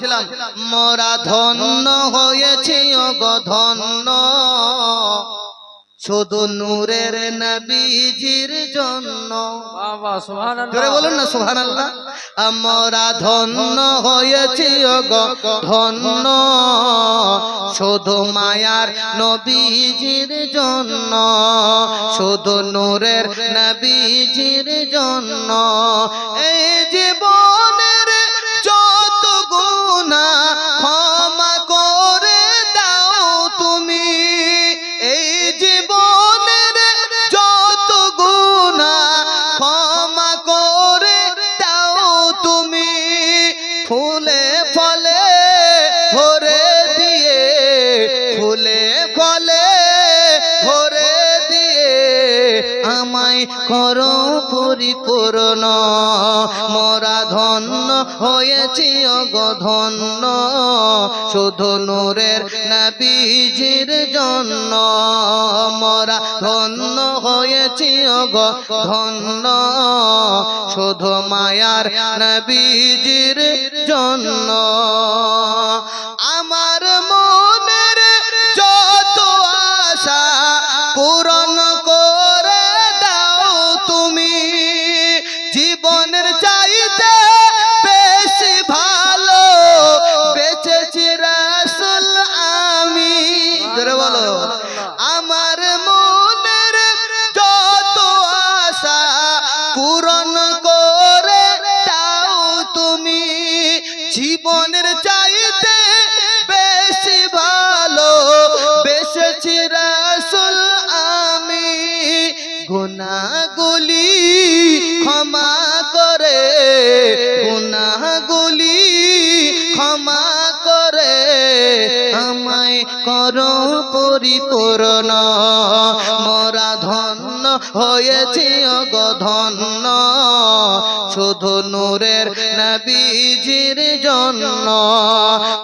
ছিলাম মোরা ধন্য হয়েছি অগধন্য শুধু নূরের নবীজির জন্য। জোরে বলুন না সুহান আল্লাহ আমরা ধন্য হয়েছি অগ ধন্য। শুধু মায়ার নবীজির জন্য শুধু নূরের নবীজির জন্য। এই তুমি আমায় করো পরিপূর্ণ। মোরা ধন্য হয়েছি অগধন্য শুধু নূরের নবীজির জন্য। মোরা ধন্য হয়েছি অগধন্য শুধু মায়ার নবীজির জন্য। আমার মনের যত আশা পূরণ জোরে বলো। আমার মনের যত আশা পূরণ করে দাও তুমি জীবনের চাইতে বেশি ভালো। বেশি রাসুল, আমি গুনাগুলি করো পরিপূর্ণ। মোরা ধন্য হয়েছি অগধন্য শুধু নূরের নবীজির জন্য।